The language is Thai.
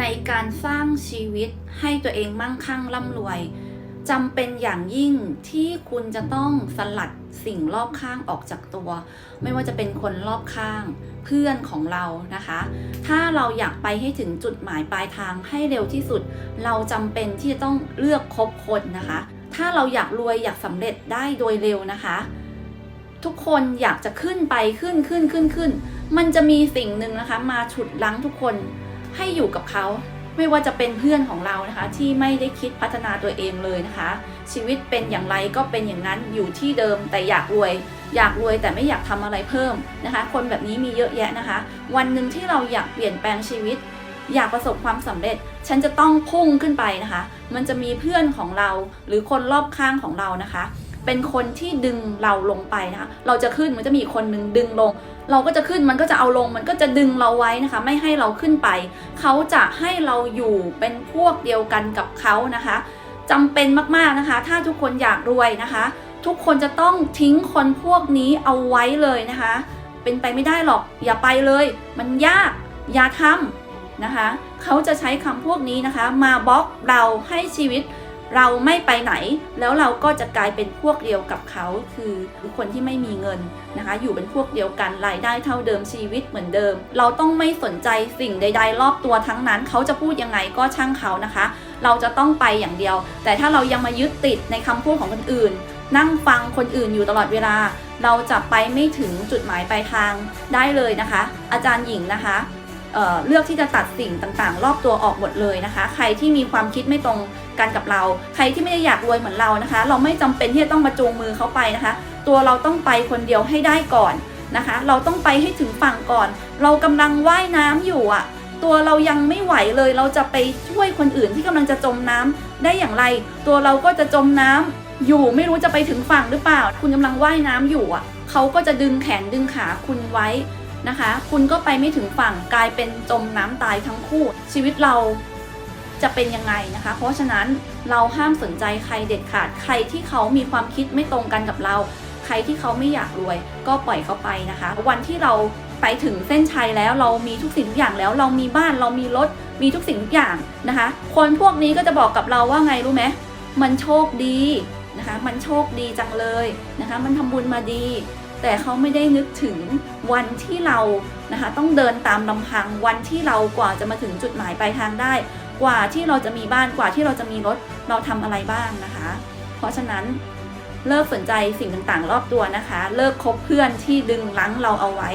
ในการสร้างชีวิตให้ตัวเองมั่งคั่งร่ำรวยจำเป็นอย่างยิ่งที่คุณจะต้องสลัดสิ่งรอบข้างออกจากตัว ไม่ว่าจะเป็นคนรอบข้างเพื่อนของเรานะคะ ถ้าเราอยากไปให้ถึงจุดหมายปลายทางให้เร็วที่สุด เราจำเป็นที่จะต้องเลือกคบคนนะคะ ถ้าเราอยากรวยอยากสำเร็จได้โดยเร็วนะคะ ทุกคนอยากจะขึ้นไปขึ้นขึ้นขึ้นขึ้น มันจะมีสิ่งหนึ่งนะคะ มาฉุดลั้งทุกคน ให้อยู่กับเขา ไม่ว่าจะเป็นเพื่อนของเรานะคะ ที่ไม่ได้คิดพัฒนาตัวเองเลยนะคะ ชีวิตเป็นอย่างไรก็เป็นอย่างนั้นอยู่ที่เดิมแต่อยากรวย อยากรวยแต่ไม่อยากทำอะไรเพิ่มนะคะ คนแบบนี้มีเยอะแยะนะคะ วันหนึ่งที่เราอยากเปลี่ยนแปลงชีวิต อยากประสบความสำเร็จ ฉันจะต้องพุ่งขึ้นไปนะคะ มันจะมีเพื่อนของเราหรือคนรอบข้างของเรานะคะ เป็นคนที่ดึงเราลงไปนะคะเราจะขึ้นมันจะมีคนหนึ่งดึงลง เราก็จะขึ้นมันก็จะเอาลง มันก็จะดึงเราไว้นะคะ ไม่ให้เราขึ้นไป เขาจะให้เราอยู่เป็นพวกเดียวกันกับเขานะคะจำเป็นมากๆนะคะ ถ้าทุกคนอยากรวยนะคะ ทุกคนจะต้องทิ้งคนพวกนี้เอาไว้เลยนะคะ เป็นไปไม่ได้หรอกอย่าไปเลย มันยากอย่าทำนะคะ เขาจะใช้คำพวกนี้นะคะ มาบล็อกเราให้ชีวิต เราไม่ไปไหน แล้วเราก็จะกลายเป็นพวกเดียวกับเขา คือคนที่ไม่มีเงินนะคะ อยู่เป็นพวกเดียวกันรายได้เท่าเดิมชีวิตเหมือนเดิม เราต้องไม่สนใจสิ่งใด ๆ รอบตัวทั้งนั้น เขาจะพูดยังไงก็ช่างเขานะคะ เราจะต้องไปอย่างเดียว แต่ถ้าเรายังมายึดติดในคำพูดของคนอื่น นั่งฟังคนอื่นอยู่ตลอดเวลา เราจะไปไม่ถึงจุดหมายปลายทางได้เลยนะคะ อาจารย์หญิงนะคะเเลือกที่จะตัดสิ่งต่างๆ รอบตัวออกหมดเลยนะคะ ใครที่มีความคิดไม่ตรง กันกับเรา ใครที่ไม่ได้อยากรวยเหมือนเรานะคะ เราไม่จำเป็นที่จะต้องมาจูงมือเขาไปนะคะ ตัวเราต้องไปคนเดียวให้ได้ก่อนนะคะ เราต้องไปให้ถึงฝั่งก่อน เรากำลังว่ายน้ำอยู่อะตัวเรายังไม่ไหวเลยเราจะไปช่วยคนอื่นที่กำลังจะจมน้ำได้อย่างไร ตัวเราก็จะจมน้ำอยู่ไม่รู้จะไปถึงฝั่งหรือเปล่า คุณกำลังว่ายน้ำอยู่อะเขาก็จะดึงแขนดึงขาคุณไว้นะคะ คุณก็ไปไม่ถึงฝั่งกลายเป็นจมน้ำตายทั้งคู่ ชีวิตเรา จะเป็นยังไงนะคะ เพราะฉะนั้นเราห้ามสนใจใครเด็ดขาด ใครที่เขามีความคิดไม่ตรงกันกับเรา ใครที่เขาไม่อยากรวย ก็ปล่อยเขาไปนะคะ วันที่เราไปถึงเส้นชัยแล้วเรามีทุกสิ่งทุกอย่างแล้ว เรามีบ้านเรามีรถมีทุกสิ่งทุกอย่างนะคะ คนพวกนี้ก็จะบอกกับเราว่าไงรู้ไหมมันโชคดีนะคะ มันโชคดีจังเลยนะคะ มันทำบุญมาดี แต่เขาไม่ได้นึกถึงวันที่เรานะคะต้องเดินตามลำพังวันที่เรากว่าจะมาถึงจุดหมายปลายทางได้ กว่าที่เราจะมีบ้านกว่าที่เราจะมีรถเราทำอะไรบ้างนะคะ เพราะฉะนั้นเลิกสนใจสิ่งต่างๆ รอบตัวนะคะ เลิกคบเพื่อนที่ดึงรั้งเราเอาไว้